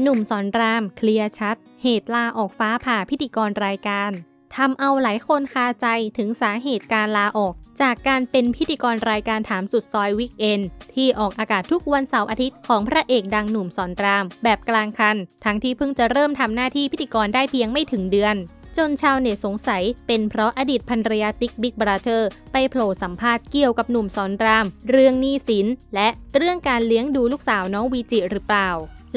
หนุ่มสอนรามเคลียร์ชัด เหตุลาออกฟ้าผ่าพิธีกรรายการทำเอาหลายคนคาใจถึงสาเหตุการลาออก จากการเป็นพิธีกรรายการถามสุดซอยวิกเอนที่ออกอากาศทุกวันเสาร์อาทิตย์ของพระเอกดังหนุ่มสอนราม แบบกลางคัน ทั้งที่เพิ่งจะเริ่มทำหน้าที่พิธีกรได้เพียงไม่ถึงเดือน จนชาวเน็ตสงสัย เป็นเพราะอดีตภรรยาติ๊กบิ๊กบราเธอร์ไปโผล่สัมภาษณ์เกี่ยวกับหนุ่มสอนราม เรื่องหนี้สินและเรื่องการเลี้ยงดูลูกสาวน้องวีจิหรือเปล่า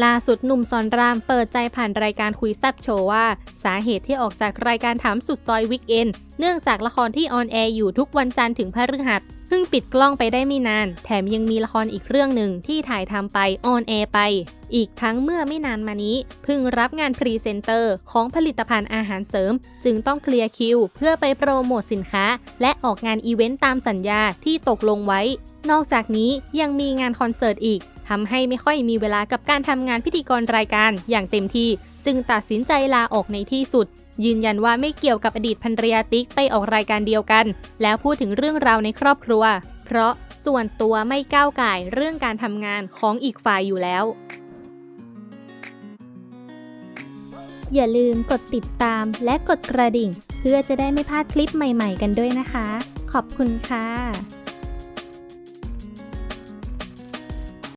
ล่าสุดหนุ่มสอนรามเปิดใจผ่านรายการคุยแซบโชว์ว่า สาเหตุที่ออกจากรายการถามสุดซอยวิกเอนเนื่องจากละครที่ออนแอร์อยู่ทุกวันจันทร์ถึงพฤหัสเพิ่งปิดกล้องไปได้ไม่นาน แถมยังมีละครอีกเรื่องหนึ่งที่ถ่ายทำไปออนแอร์ไป อีกทั้งเมื่อไม่นานมานี้เพิ่งรับงานพรีเซนเตอร์ของผลิตภัณฑ์อาหารเสริม จึงต้องเคลียร์คิว เพื่อไปโปรโมทสินค้า และออกงานอีเวนต์ตามสัญญาที่ตกลงไว้ นอกจากนี้ยังมีงานคอนเสิร์ตอีกทำให้ไม่ค่อยมีเวลากับการทำงานพิธีกรรายการอย่างเต็มที่ จึงตัดสินใจลาออกในที่สุด ยืนยันว่าไม่เกี่ยวกับอดีตภรรยาติ๊กไปออกรายการเดียวกัน แล้วพูดถึงเรื่องราวในครอบครัว เพราะส่วนตัวไม่ก้าวไก่เรื่องการทำงานของอีกฝ่ายอยู่แล้ว อย่าลืมกดติดตามและกดกระดิ่ง เพื่อจะได้ไม่พลาดคลิปใหม่ ๆ กันด้วยนะคะ ขอบคุณค่ะ